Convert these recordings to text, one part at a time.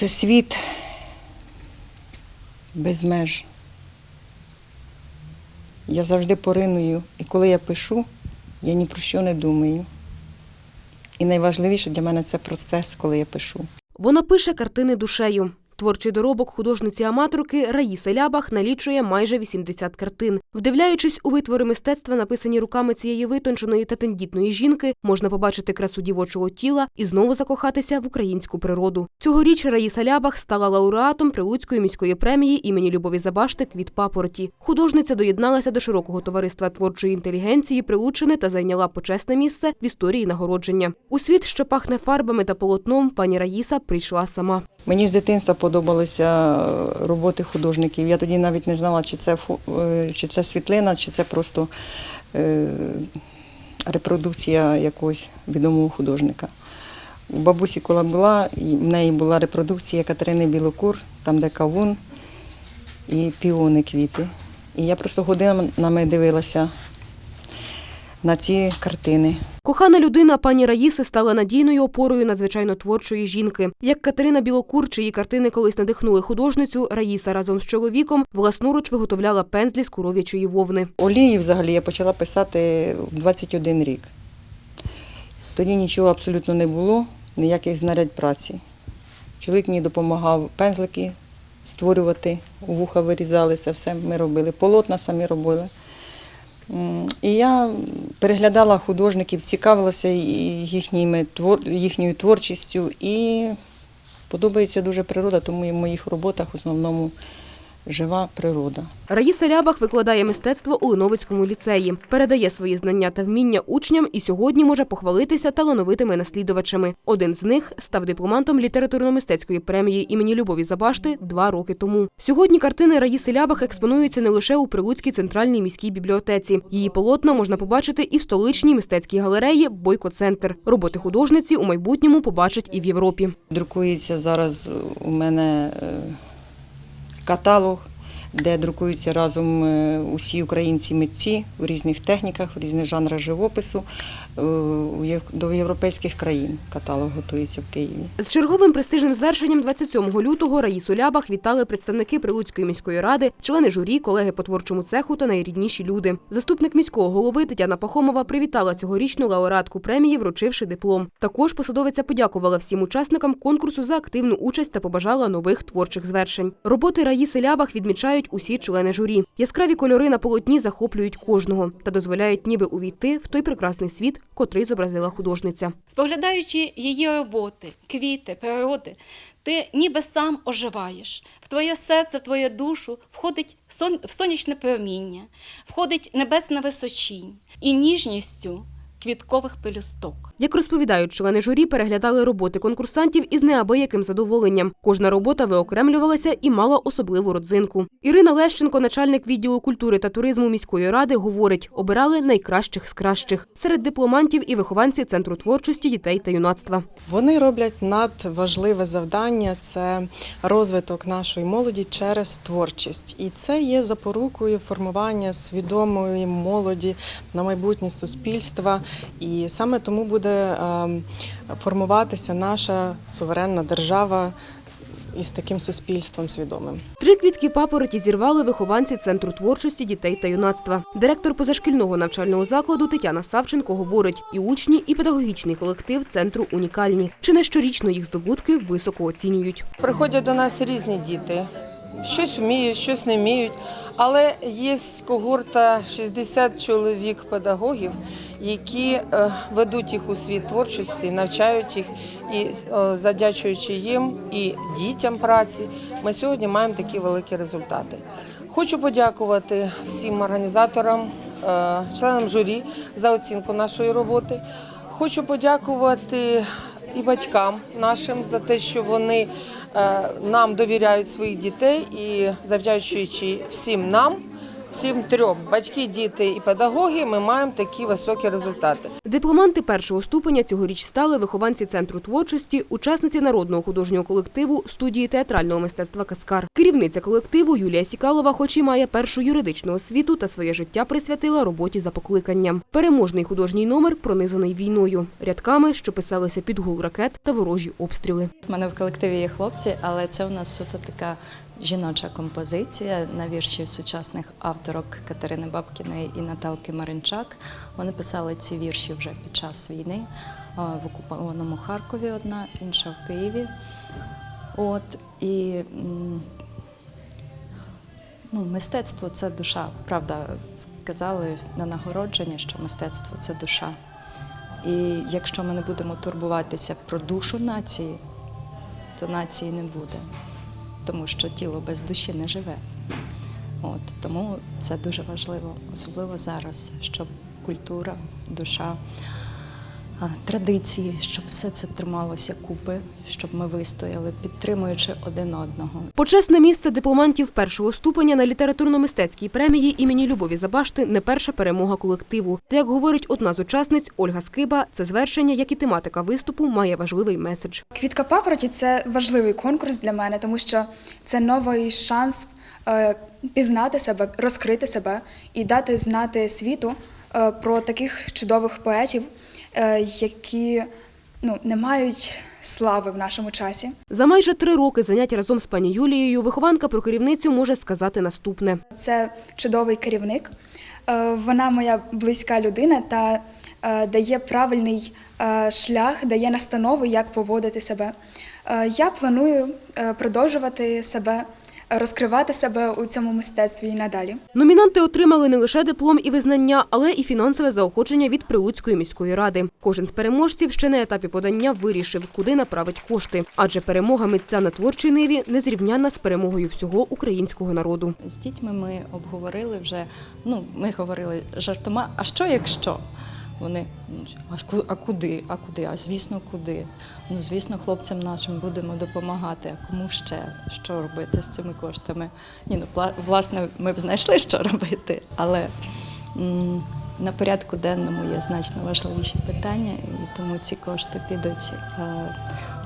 Це світ без меж. Я завжди пориную, і коли я пишу, я ні про що не думаю. І найважливіше для мене це процес, коли я пишу. Вона пише картини душею. Творчий доробок художниці-аматорки Раїси Лябах налічує майже 80 картин. Вдивляючись у витвори мистецтва, написані руками цієї витонченої та тендітної жінки, можна побачити красу дівочого тіла і знову закохатися в українську природу. Цьогоріч Раїса Лябах стала лауреатом Прилуцької міської премії імені Любові Забашти Квіт папороті. Художниця доєдналася до широкого товариства творчої інтелігенції Прилуччини та зайняла почесне місце в історії нагородження. У світ, що пахне фарбами та полотном, пані Раїса прийшла сама. Мені з дитинства подобалися е, роботи художників. Я тоді навіть не знала, чи це, е, чи це світлина, чи це просто е, репродукція якогось відомого художника. У бабусі, коли була, і в неї була репродукція Катерини Білокур, там де кавун і піони квіти. І я просто годинами дивилася на ці картини. Кохана людина пані Раїси стала надійною опорою надзвичайно творчої жінки. Як Катерина Білокур, чиї картини колись надихнули художницю, Раїса разом з чоловіком власноруч виготовляла пензлі з коров'ячої вовни. Олії взагалі я почала писати в 21 рік. Тоді нічого абсолютно не було, ніяких знарядь праці. Чоловік мені допомагав пензлики створювати, вуха вирізали, це все ми робили. Полотна самі робили. І я переглядала художників, цікавилася їхніми, їхньою творчістю. І подобається дуже природа, тому і в моїх роботах в основному жива природа. Раїса Лябах викладає мистецтво у Линовицькому ліцеї, передає свої знання та вміння учням і сьогодні може похвалитися талановитими наслідувачами. Один з них став дипломантом літературно-мистецької премії імені Любові Забашти два роки тому. Сьогодні картини Раїси Лябах експонуються не лише у Прилуцькій центральній міській бібліотеці. Її полотна можна побачити і в столичній мистецькій галереї Бойко Центр. Роботи художниці у майбутньому побачать і в Європі. Друкується зараз у мене е, каталог, де друкуються разом е, усі українці митці в різних техніках, в різних жанрах живопису е, у до європейських країн. Каталог готується в Києві. З черговим престижним звершенням 27 лютого Раїсу Лябах вітали представники Прилуцької міської ради, члени журі, колеги по творчому цеху та найрідніші люди. Заступник міського голови Тетяна Пахомова привітала цьогорічну лауреатку премії, вручивши диплом. Також посадовиця подякувала всім учасникам конкурсу за активну участь та побажала нових творчих звершень. Роботи Раїси Лябах відмічають усі члени журі. Яскраві кольори на полотні захоплюють кожного та дозволяють ніби увійти в той прекрасний світ, котрий зобразила художниця. Споглядаючи її роботи, квіти, природи, ти ніби сам оживаєш. В твоє серце, в твою душу входить сон, в сонячне проміння, входить небесна височінь і ніжністю квіткових пелюсток. Як розповідають члени журі, переглядали роботи конкурсантів із неабияким задоволенням. Кожна робота виокремлювалася і мала особливу родзинку. Ірина Лещенко, начальник відділу культури та туризму міської ради, говорить: обирали найкращих з кращих серед дипломантів і вихованці центру творчості дітей та юнацтва. Вони роблять надважливе завдання це розвиток нашої молоді через творчість, і це є запорукою формування свідомої молоді на майбутнє суспільства. І саме тому буде ем, формуватися наша суверенна держава із таким суспільством свідомим. Три квітки папороті зірвали вихованці центру творчості дітей та юнацтва. Директор позашкільного навчального закладу Тетяна Савченко говорить: і учні, і педагогічний колектив центру унікальні. Чи не щорічно їх здобутки високо оцінюють. Приходять до нас різні діти. Щось вміють, щось не вміють. Але є когорта 60 чоловік педагогів, які е, ведуть їх у світ творчості, навчають їх і завдячуючи їм і дітям праці, ми сьогодні маємо такі великі результати. Хочу подякувати всім організаторам, е, членам журі за оцінку нашої роботи. Хочу подякувати і батькам нашим за те, що вони е, нам довіряють своїх дітей і завдячуючи всім нам, всім трьом батьки, діти і педагоги, ми маємо такі високі результати. Дипломанти першого ступеня цьогоріч стали вихованці центру творчості, учасниці народного художнього колективу студії театрального мистецтва Каскар. Керівниця колективу Юлія Сікалова, хоч і має першу юридичну освіту та своє життя присвятила роботі за покликанням. Переможний художній номер пронизаний війною, рядками, що писалися під гул ракет та ворожі обстріли. У мене в колективі є хлопці, але це у нас суто така жіноча композиція на вірші сучасних авторок Катерини Бабкіної і Наталки Маринчак. Вони писали ці вірші вже під час війни в окупованому Харкові одна, інша в Києві. От і ну, мистецтво це душа. Правда, сказали на нагородження, що мистецтво це душа. І якщо ми не будемо турбуватися про душу нації, то нації не буде, тому що тіло без душі не живе. От, тому це дуже важливо, особливо зараз, щоб культура, душа, традиції, щоб все це трималося купи, щоб ми вистояли, підтримуючи один одного. Почесне місце дипломантів першого ступеня на літературно-мистецькій премії імені Любові Забашти не перша перемога колективу. Та, як говорить одна з учасниць Ольга Скиба, це звершення, як і тематика виступу, має важливий меседж. Квітка папороті це важливий конкурс для мене, тому що це новий шанс е, пізнати себе, розкрити себе і дати знати світу е, про таких чудових поетів, які ну, не мають слави в нашому часі. За майже три роки занять разом з пані Юлією вихованка про керівницю може сказати наступне. Це чудовий керівник. Е, Вона моя близька людина та е, дає правильний е, шлях, дає настанови, як поводити себе. Е, Я планую е, продовжувати себе, розкривати себе у цьому мистецтві і надалі. Номінанти отримали не лише диплом і визнання, але і фінансове заохочення від Прилуцької міської ради. Кожен з переможців ще на етапі подання вирішив, куди направить кошти. Адже перемога митця на творчій ниві незрівнянна з перемогою всього українського народу. З дітьми ми обговорили вже. Ну, ми говорили жартома, а що якщо? Вони «Ну, а ку- куди? А куди? А звісно, куди? Ну, звісно, хлопцям нашим будемо допомагати. А кому ще що робити з цими коштами? Ні, ну власне, ми б знайшли, що робити, але на порядку денному є значно важливіші питання, і тому ці кошти підуть е,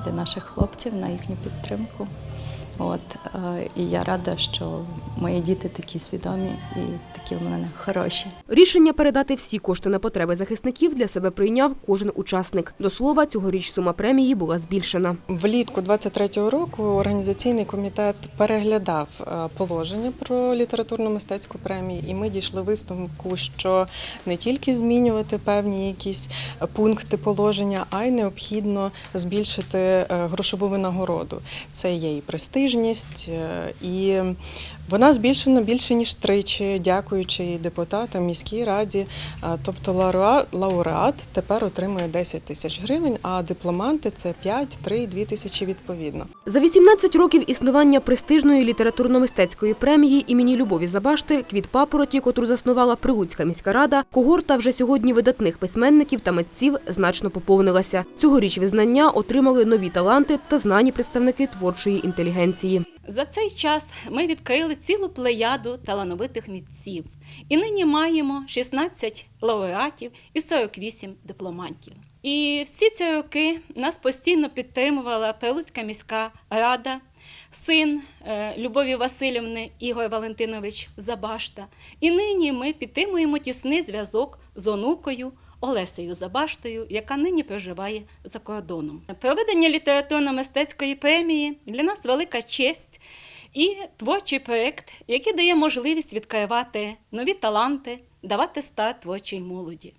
для наших хлопців на їхню підтримку. От е, і я рада, що мої діти такі свідомі і такі в мене хороші. Рішення передати всі кошти на потреби захисників для себе прийняв кожен учасник. До слова, цьогоріч сума премії була збільшена. Влітку 23-го року організаційний комітет переглядав е, положення про літературно-мистецьку премію, і ми дійшли висновку, що не тільки змінювати певні якісь пункти положення, а й необхідно збільшити е, грошову винагороду. Це є і престижність, е, і вона збільшена більше ніж тричі, дякуючи депутатам міській раді. Тобто лауреат тепер отримує 10 тисяч гривень, а дипломанти це 5, 3, 2 тисячі відповідно. За 18 років існування престижної літературно-мистецької премії імені Любові Забашти «Квіт папороті», котру заснувала Прилуцька міська рада, когорта вже сьогодні видатних письменників та митців значно поповнилася. Цьогоріч визнання отримали нові таланти та знані представники творчої інтелігенції. За цей час ми відкрили цілу плеяду талановитих митців. І нині маємо 16 лауреатів і 48 дипломантів. І всі ці роки нас постійно підтримувала Прилуцька міська рада, син е, Любові Васильівни Ігор Валентинович Забашта. І нині ми підтримуємо тісний зв'язок з онукою Олесею Забаштою, яка нині проживає за кордоном. Проведення літературно-мистецької премії для нас велика честь і творчий проєкт, який дає можливість відкривати нові таланти, давати старт творчій молоді.